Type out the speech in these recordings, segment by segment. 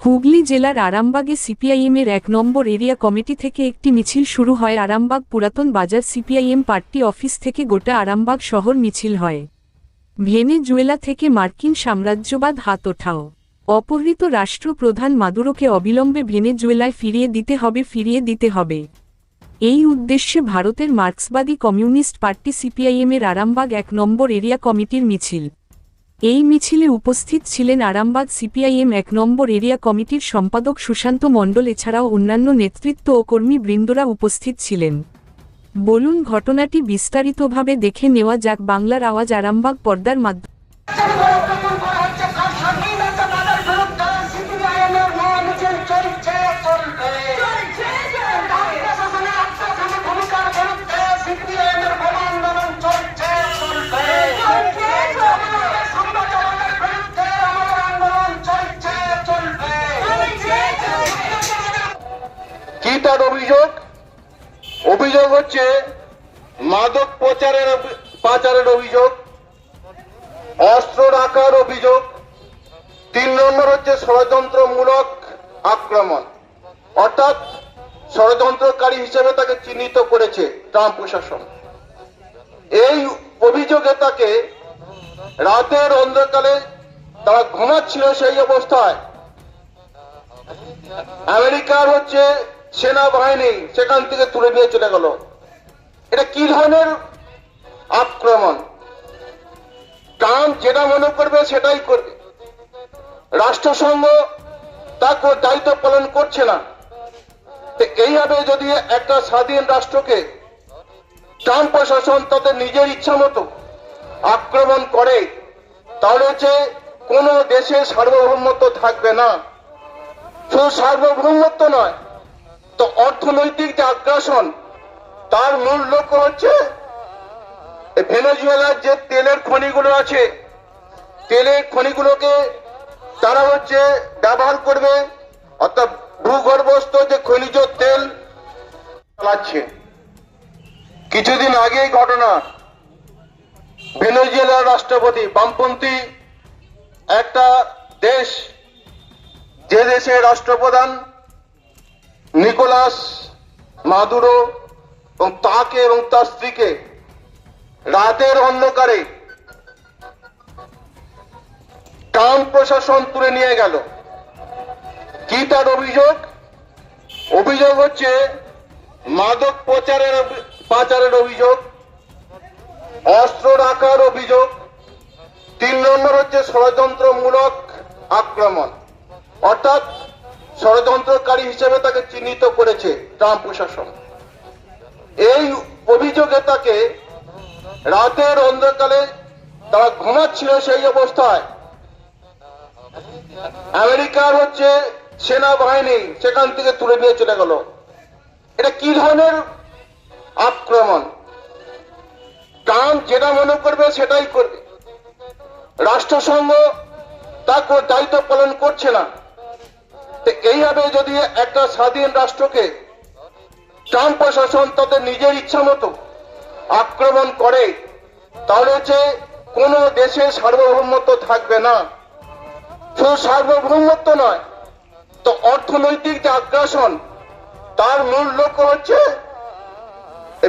হুগলি জেলার আরামবাগে সিপিআইএমের এক নম্বর এরিয়া কমিটি থেকে একটি মিছিল শুরু হয়। আরামবাগ পুরাতন বাজার সিপিআইএম পার্টি অফিস থেকে গোটা আরামবাগ শহর মিছিল হয়। ভেনেজুয়েলা থেকে মার্কিন সাম্রাজ্যবাদ হাত ওঠাও। অপহৃত রাষ্ট্রপ্রধান মাদুরোকে অবিলম্বে ভেনেজুয়েলায় ফিরিয়ে দিতে হবে, ফিরিয়ে দিতে হবে। এই উদ্দেশ্যে ভারতের মার্ক্সবাদী কমিউনিস্ট পার্টি সিপিআইএমের আরামবাগ এক নম্বর এরিয়া কমিটির মিছিল। এই মিছিলে উপস্থিত ছিলেন আরামবাগ সিপিআইএম এক নম্বর এরিয়া কমিটির সম্পাদক সুশান্ত মণ্ডল, এছাড়াও অন্যান্য নেতৃত্ব ও কর্মী বৃন্দরা উপস্থিত ছিলেন। বলুন, ঘটনাটি বিস্তারিতভাবে দেখে নেওয়া যাক। বাংলার আওয়াজ আরামবাগ পর্দার মাধ্যমে তার অভিযোগ। অভিযোগ হচ্ছে মাদক প্রচারের পাচারের অভিযোগ, অস্ত্র রাখার অভিযোগ, তিন নম্বর হচ্ছে ষড়যন্ত্রমূলক আক্রমণ। অর্থাৎ ষড়যন্ত্রকারী হিসেবে তাকে চিহ্নিত করেছে ট্রাম্প প্রশাসন। এই অভিযোগে তাকে রাতের অন্ধকালে তারা ঘুমাচ্ছিল সেই অবস্থায়। আমেরিকার হচ্ছে সেনাবাহিনী সেখান থেকে তুলে নিয়ে চলে গেল। এটা কি ধরনের আক্রমণ? ট্রাম্প যেটা মনে করবে সেটাই করবে। রাষ্ট্রসংঘ তা দায়িত্ব পালন করছে না। এইভাবে যদি একটা স্বাধীন রাষ্ট্রকে ট্রাম্প প্রশাসন তাদের নিজের ইচ্ছা মতো আক্রমণ করে, তাহলে যে কোনো দেশে সার্বভৌমত্ব থাকবে না। শুধু সার্বভৌমত্ব নয় তো অর্থনৈতিক যে আগ্রাসন, তার মূল লক্ষ্য হচ্ছে ভেনেজুয়েলার যে তেলের খনিগুলো আছে, তেলের খনিগুলোকে তারা হচ্ছে ব্যবহার করবে, অর্থাৎ ভূগর্ভস্থ যে খনিজ তেল চালাচ্ছে। কিছুদিন আগেই ঘটনা, ভেনেজুয়েলার রাষ্ট্রপতি বামপন্থী একটা দেশ, যে দেশের রাষ্ট্রপ্রধান নিকোলাস, মাদুরো এবং তাকে এবং তার স্ত্রীকে রাতের অন্ধকারে ট্রাম্প প্রশাসন তুলে নিয়ে গেল। কি তার অভিযোগ? অভিযোগ হচ্ছে মাদক প্রচারের পাচারের অভিযোগ, অস্ত্র রাখার অভিযোগ, তিন নম্বর হচ্ছে ষড়যন্ত্রমূলক আক্রমণ। অর্থাৎ ষড়যন্ত্রকারী হিসেবে তাকে চিহ্নিত করেছে ট্রাম্প প্রশাসন। এই অভিযোগে তাকে রাতের অন্ধকালে তারা ঘুমাচ্ছিল সেই অবস্থায়। আমেরিকার হচ্ছে সেনাবাহিনী সেখান থেকে তুলে নিয়ে চলে গেল। এটা কি ধরনের আক্রমণ? ট্রাম্প যেটা মনে করবে সেটাই করবে। রাষ্ট্রসংঘ তা দায়িত্ব পালন করছে না। এইভাবে যদি একটা স্বাধীন রাষ্ট্রকে ট্রাম্প প্রশাসন তাদের নিজের ইচ্ছা মতো আক্রমণ করে, তাহলে হচ্ছে কোনো দেশের সার্বভৌমত্ব থাকবে না। শুধু সার্বভৌমত্ব নয়, তো অর্থনৈতিক যে আগ্রাসন, তার মূল লক্ষ্য হচ্ছে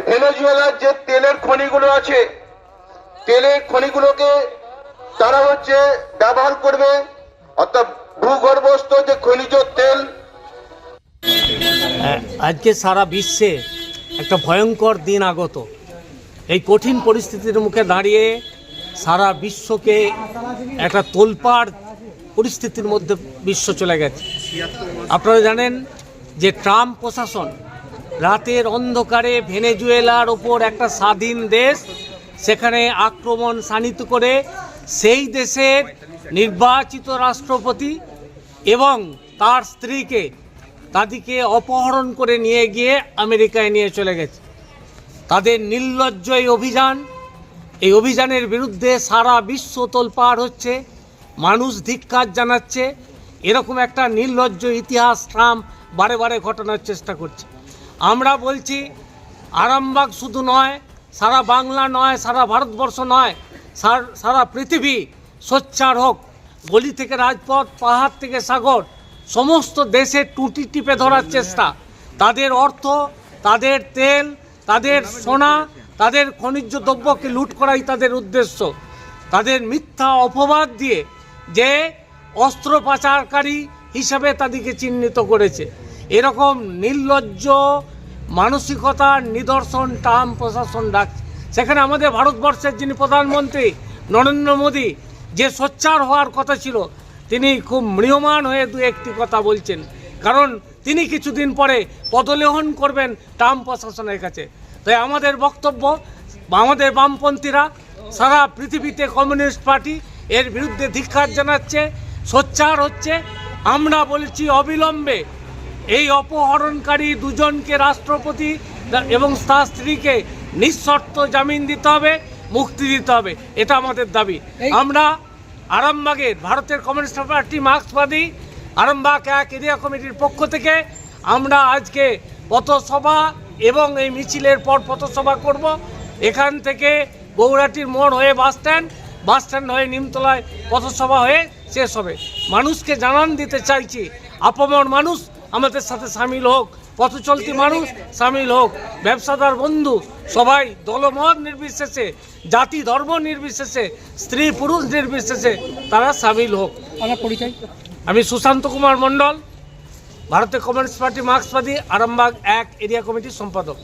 ভেনেজুয়েলার যে তেলের খনিগুলো আছে, তেলের খনিগুলোকে তারা হচ্ছে ব্যবহার করবে, অর্থাৎ ভূগর্ভস্থ যে খনিজ তেল আজকে সারা বিশ্বে একটা ভয়ঙ্কর দিন আগত। এই কঠিন পরিস্থিতির মুখে দাঁড়িয়ে সারা বিশ্বকে একটা তোলপাড় পরিস্থিতির মধ্যে বিশ্ব চলে গেছে। আপনারা জানেন যে ট্রাম্প প্রশাসন রাতের অন্ধকারে ভেনেজুয়েলার ওপর একটা স্বাধীন দেশ, সেখানে আক্রমণ শানিত করে সেই দেশের নির্বাচিত রাষ্ট্রপতি এবং তার স্ত্রীকে তাদেরকে অপহরণ করে নিয়ে গিয়ে আমেরিকায় নিয়ে চলে গেছে। তাদের নির্লজ্জ এই অভিযান। এই অভিযানের বিরুদ্ধে সারা বিশ্ব তোলপাড় হচ্ছে, মানুষ ধিক্কার জানাচ্ছে। এরকম একটা নির্লজ্জ ইতিহাস ট্রাম্প বারে বারে ঘটানোর চেষ্টা করছে। আমরা বলছি, আরামবাগ শুধু নয়, সারা বাংলা নয়, সারা ভারতবর্ষ নয়, সার- সারা পৃথিবী সোচ্চার হোক। গলি থেকে রাজপথ পাহাড় থেকে সাগর সমস্ত দেশের টুটি টিপে ধরার চেষ্টা। তাদের অর্থ তাদের তেল তাদের সোনা তাদের খনিজ দ্রব্যকে লুট করাই তাদের উদ্দেশ্য। তাদের মিথ্যা অপবাদ দিয়ে যে অস্ত্র পাচারকারী হিসাবে তাদেরকে চিহ্নিত করেছে। এরকম নির্লজ্জ মানসিকতার নিদর্শন টাম প্রশাসন ডাকছে সেখানে আমাদের ভারতবর্ষের যিনি প্রধানমন্ত্রী নরেন্দ্র মোদী যে সোচ্চার হওয়ার কথা ছিল, তিনি খুব মৃয়মান হয়ে দু একটি কথা বলছেন। কারণ তিনি কিছুদিন পরে পদলেহন করবেন টাম প্রশাসনের কাছে। তাই আমাদের বক্তব্য, আমাদের বামপন্থীরা সারা পৃথিবীতে কমিউনিস্ট পার্টি এর বিরুদ্ধে ধিক্ষার জানাচ্ছে, সোচ্চার হচ্ছে। আমরা বলছি অবিলম্বে এই অপহরণকারী দুজনকে রাষ্ট্রপতি এবং তার স্ত্রীকে নিঃশর্ত জামিন দিতে হবে। মুক্তি দিতে হবে এটা আমাদের দাবি। আমরা আরামবাগের ভারতের কমিউনিস্ট পার্টি মার্ক্সবাদী আরামবাগ এক এরিয়া কমিটির পক্ষ থেকে আমরা আজকে পথসভা এবং এই মিছিলের পর পথসভা করব। এখান থেকে গৌরাটির মোড় হয়ে বাস স্ট্যান্ড বাস স্ট্যান্ড হয়ে নিমতলায় পথসভা হয়ে শেষ হবে। মানুষকে জানান দিতে চাইছি আপামর মানুষ আমাদের সাথে সামিল হোক। পথ চলতি মানুষ সামিল হোক। ব্যবসাদার বন্ধু সবাই দলমত নির্বিশেষে জাতি ধর্ম নির্বিশেষে স্ত্রী পুরুষ নির্বিশেষে তারা সামিল হোক। আমার পরিচয়? আমি সুশান্ত কুমার মণ্ডল ভারতের কমিউনিস্ট পার্টি মার্ক্সবাদী আরামবাগ এক এরিয়া কমিটির সম্পাদক।